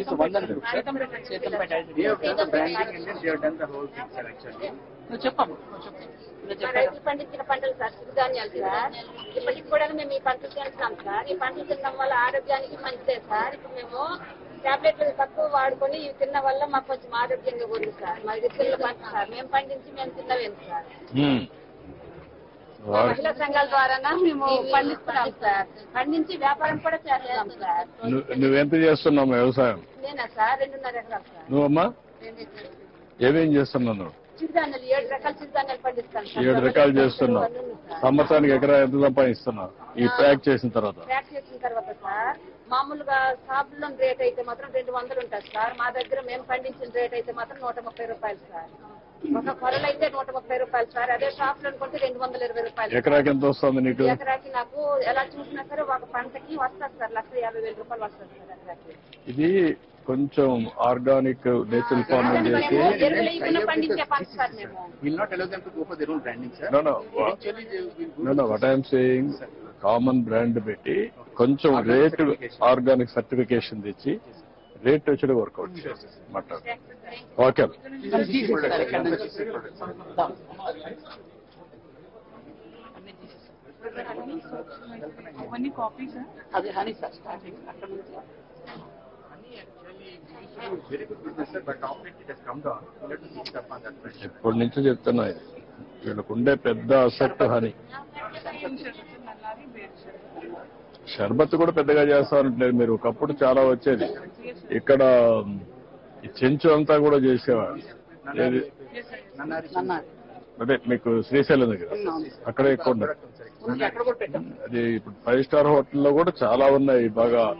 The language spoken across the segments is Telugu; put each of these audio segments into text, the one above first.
It's a They have done the branding and then they have done the whole thing, sir, actually. నువ్వు రైతులు పండించిన పంటలు సార్ సిరిధాన్యాలు సార్ ఇప్పటికి కూడా మేము ఈ పంటలు తింటున్నాం సార్ ఈ పంటలు తినడం వల్ల ఆరోగ్యానికి మంచిదే సార్ ఇప్పుడు మేము టాబ్లెట్లు తక్కువ వాడుకొని ఇవి తిన్న వల్ల మాకు కొంచెం ఆరోగ్యంగా ఉంది సార్ మా ఇతరుల పంట సార్ మేము పండించి మేము తిన్నవేం సార్ మహిళా సంఘాల ద్వారా మేము పండిస్తున్నాం సార్. పండించి వ్యాపారం కూడా చేస్తున్నాం సార్. నువ్వు నువ్వెంత చేస్తున్నావు వ్యవసాయం? నేనా సార్? రెండున్నర ఎకరాలు సార్. నువ్వమ్మా. ఏమేం చేస్తున్నావు నువ్వు? ఏడు రకాల చిరుధాన్యాలు పండిస్తాం సార్. ఏడు రకాలు చేస్తున్నావు. సంవత్సరానికి ఎకరా ఎంత సంపాదిస్తున్నావు? ఈ ప్యాక్ చేసిన తర్వాత. ప్యాక్ చేసిన తర్వాత సార్ మామూలుగా షాపుల్లో రేట్ అయితే మాత్రం రెండు వందలు ఉంటుంది సార్. మా దగ్గర మేము పండించిన రేట్ అయితే మాత్రం నూట ముప్పై రూపాయలు సార్. ఒక నూట ముప్పై రూపాయలు సార్. అదే షాప్లో అనుకుంటే రెండు వందల ఇరవై రూపాయలు. ఎకరాకి ఎంత వస్తుంది నీకు? ఎకరాకి నాకు ఎలా చూసినా సరే ఒక పంటకి వస్తుంది సార్. లక్ష యాభై వేల రూపాయలు వస్తుంది సార్ ఎకరాకి. ఇది కొంచెం ఆర్గానిక్ నేచురల్ ఫార్మింగ్ చేసి what I'm saying common brand పెట్టి కొంచెం రేట్ ఆర్గానిక్ సర్టిఫికేషన్ తెచ్చి రేట్ వచ్చి వర్కౌట్ మాట్లాడు ఓకే అది నుంచి. హనీ సార్ స్టార్టింగ్ అక్కడ నుంచి ఇప్పటి నుంచి చెప్తున్నా వీళ్ళకుండే పెద్ద అసెట్ హనీ. షర్బత్ కూడా పెద్దగా చేస్తారంటలేదు మీరు. ఒకప్పుడు చాలా వచ్చేది. ఇక్కడ చెంచు అంతా కూడా చేసేవారు. అదే మీకు శ్రీశైలం దగ్గర. అక్కడ ఎక్కువ ఉండదు. అది ఇప్పుడు ఫైవ్ స్టార్ హోటల్లో కూడా చాలా ఉన్నాయి. బాగా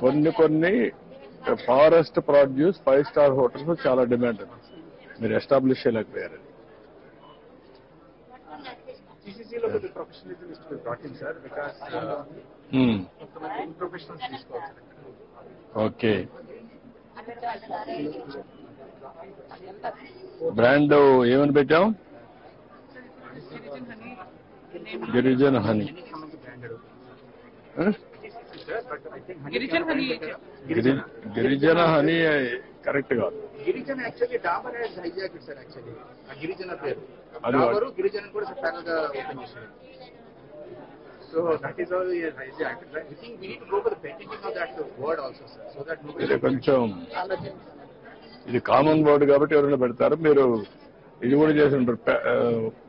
కొన్ని కొన్ని forest produce five star hotels చాలా డిమాండ్. మీరు ఎస్టాబ్లిష్ చేయలేకపోయారు. CCC లో the professionalism is to be brought in, sir, because uh, ఉమ్, కొంతమంది professionals తీసుకోవాలి sir. ఓకే బ్రాండ్ ఏమని పెట్టాం గిరిజన హనీ Any సంబంధించి branded. ఆ? CCC, sir, but I think honey Girijan can- honey Giri- Girijana honey correct కాదు Girijan actually Dabur has hijack sir actually. Girijan పేరు. డాబరు గిరిజన కూడా గా ఓపెన్ చేశారు. So that is all hijack I think we need to go for the of that word also sir so that ఇది కొంచెం ఇది కామన్ వర్డ్ కాబట్టి ఎవరైనా పెడతారు. మీరు ఇది కూడా చేసి ఉంటారు.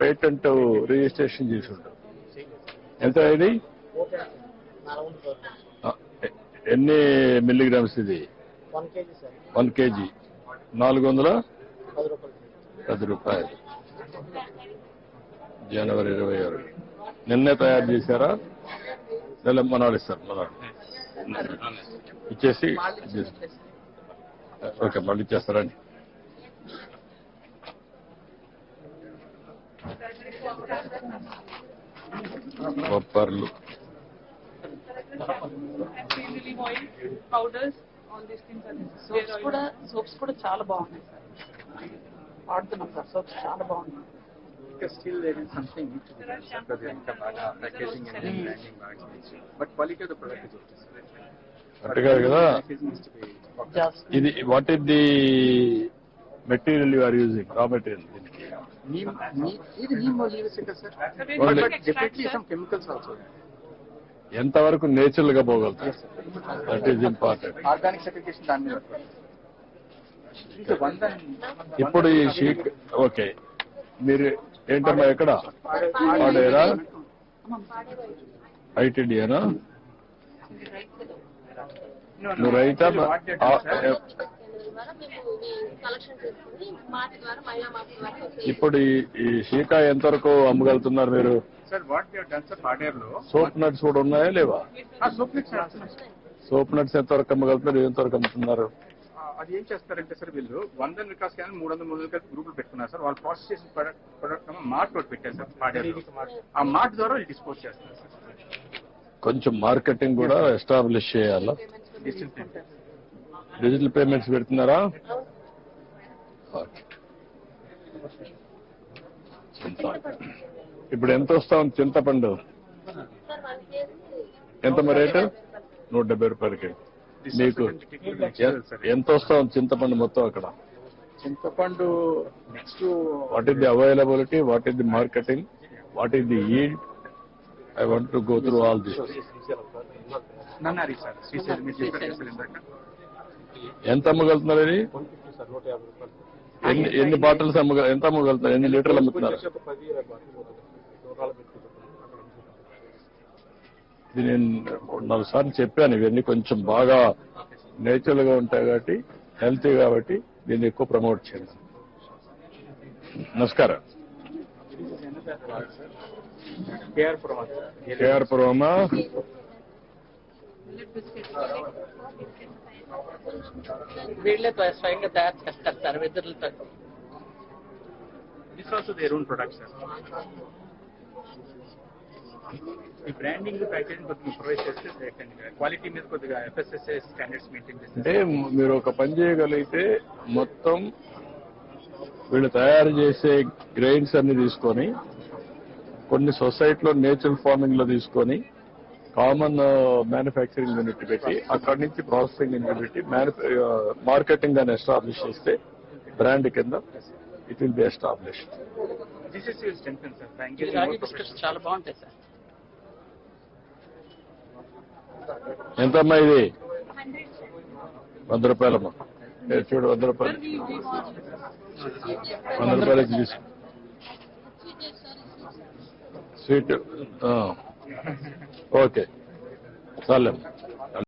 పేటెంట్ రిజిస్ట్రేషన్ చేసి ఉంటారు. ఎంత ఇది? ఎన్ని మిల్లీగ్రామ్స్ ఇది? వన్ కేజీ నాలుగు వందల పది రూపాయలు జనవరి ఇరవై ఆరు. నిన్నే తయారు చేశారా? లేదా మనాడు ఇస్తారు మనాడు ఇచ్చేసి. ఓకే మళ్ళీ ఇచ్చేస్తారండి బొప్పర్లు powders all these things are soaps కూడా సోప్స్ కూడా చాలా బాగున్నాయి సార్ వాడుతున్నాం సార్ సోప్స్ చాలా బాగున్నాయి. ఇంకా still there is something need to be done sir ఇంకా బాగా ప్యాకేజింగ్ అండ్ బ్రాండింగ్ బాగా చేయొచ్చు but quality of the product is okay sir correct కాదు కదా. Packaging is to be jasmine ఇది what is the material you are using raw material దీనికి నీమ్ నీ- ఇది నీమ్ లీవ్స్ కదా sir Only- but definitely some chemicals also ఎంతవరకు నేచురల్గా పోగలుగుతారు దట్ ఈస్ ఇంపార్టెంట్ ఇప్పుడు ఈ షీక్ ఓకే. మీరు ఏంటమ్మా ఎక్కడ పాడేరా? ఐటీడీనా నువ్వు ద్వారా ఇప్పుడు ఈ ఈ షీకా ఎంతవరకు అమ్మగలుగుతున్నారు మీరు? Sir what we done sir పాడేరులో soap nuts కూడా ఉన్నాయా లేవా? సోప్ మిక్స్ సోప్ నట్స్ ఎంతవరకు అమ్మగలుగుతున్నారు? ఎంతవరకు అమ్ముతున్నారు? అది ఏం చేస్తారంటే సార్ వీళ్ళు వంద వికాస్ కానీ మూడు వందల మూడు వందల గ్రూపులు పెట్టుకున్నారు సార్ వాళ్ళు ప్రాసెస్ చేసిన ప్రొడక్ట్ ప్రొడక్ట్ మార్ట్ ఒకటి పెట్టారు సార్ పాడేరు ఆ మార్ట్ ద్వారా వాళ్ళు డిస్పోజ్ చేస్తారు సార్ కొంచెం మార్కెటింగ్ కూడా ఎస్టాబ్లిష్ చేయాలా? డిజిటల్ పేమెంట్స్ పెడుతున్నారా? ఓకే. ఇప్పుడు ఎంత వస్తా ఉంది చింతపండు. ఎంత మరి రేటు? నూట డెబ్బై రూపాయలకి. మీకు ఎంత వస్తాం చింతపండు మొత్తం అక్కడ. చింతపండు next what is the availability what is the marketing what is the yield I want to go through all this ఎంత అమ్మగలుగుతున్నారు ఇది? ఎన్ని ఎన్ని బాటిల్స్ అమ్మగ ఎంత అమ్మగలుగుతున్నారు ఎన్ని లీటర్లు అమ్ముతున్నారు? ఇది నేను నాలుగు సార్లు చెప్పాను ఇవన్నీ కొంచెం బాగా నేచురల్గా ఉంటాయి కాబట్టి హెల్తీ కాబట్టి దీన్ని ఎక్కువ ప్రమోట్ చేయండి నమస్కారం. కేఆర్ పురమా. వీళ్ళే స్వయంగా తయారు చేస్తారు sir వెదురులతో. This also their own product sir ఈ బ్రాండింగ్ ప్యాకేజింగ్ కొద్దిగా ప్రొవైడ్ చేస్తే క్వాలిటీ మీద కొద్దిగా ఎఫ్ఎస్ఎస్ఏ స్టాండర్డ్స్ మెయింటైన్ చేస్తే అంటే మీరు ఒక పని చేయగలిగితే మొత్తం వీళ్ళు తయారు చేసే గ్రెయిన్స్ అన్ని తీసుకొని కొన్ని సొసైటీలో నేచురల్ ఫార్మింగ్లో తీసుకొని కామన్ మ్యానుఫ్యాక్చరింగ్ యూనిట్ పెట్టి అక్కడి నుంచి ప్రాసెసింగ్ యూనిట్ పెట్టి మార్కెటింగ్ అని ఎస్టాబ్లిష్ చేస్తే బ్రాండ్ కింద ఇట్ విల్ బి ఎస్టాబ్లిష్ చాలా బాగుంటాయి సార్ ఎంతమ్మా ఇది? వంద రూపాయలమ్మా చూడు వంద రూపాయలు. వంద రూపాయలకి తీసు స్వీట్ ఓకే చాలేమ్మా